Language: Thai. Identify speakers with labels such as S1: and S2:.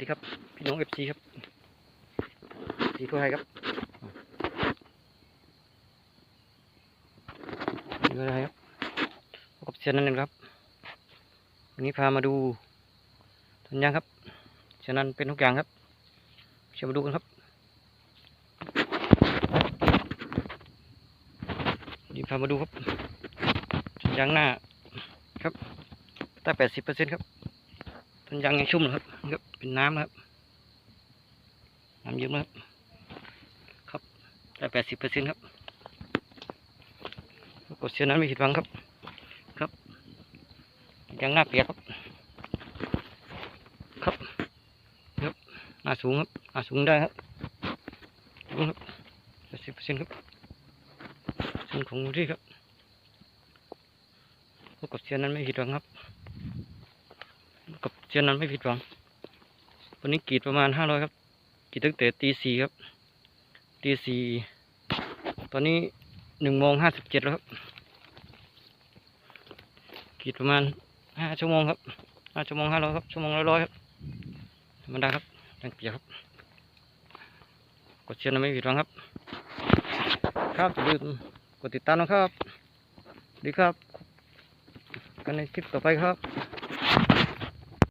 S1: ดีครับ พี่น้องเอฟซีครับสีทั่วไทยครับสีทั่วไทยครับพบกับเซียนนั่นเองครับ วันนี้พามาดูทันยางครับเซียนนั้นเป็นทุกอย่างครับเชิญมาดูกันครับวันนี้พามาดูครับทันยางหน้าครับตั้งแปดสิบเปอร์เซ็นต์ครับ ทันยางยังชุ่มนะครับครับเป็นน้ำนะครับน้ำเยอะมากครับได้แปดสิบเปอร์เซ็นต์ครับกดเสียนั้นไม่ผิดหวังครับ ครับยังหน้าเปียกครับ ครับครับหน้าสูงครับหน้าสูงได้ครับสูงครับแปดสิบเปอร์เซ็นต์ครับเส้นของที่ครับกดเสียนั้นไม่ผิดหวังครับ กดเสียนั้นไม่ผิดหวัง วันนี้กีดประมาณห้าร้อยครับ กี่ตั้งแต่ตีสี่ครับ ตีสี่ตอนนี้หนึ่งโมงห้าสิบเจ็ดแล้วครับ กี่ประมาณห้าชั่วโมงครับห้าชั่วโมงห้าร้อยครับ ชั่วโมงละร้อยครับ ธรรมดาครับแรงเปียครับ กดเชียร์นะไม่ผิดหวังครับ ครับอย่าลืมกดติดตามนะครับ ดีครับ กันในคลิปต่อไปครับ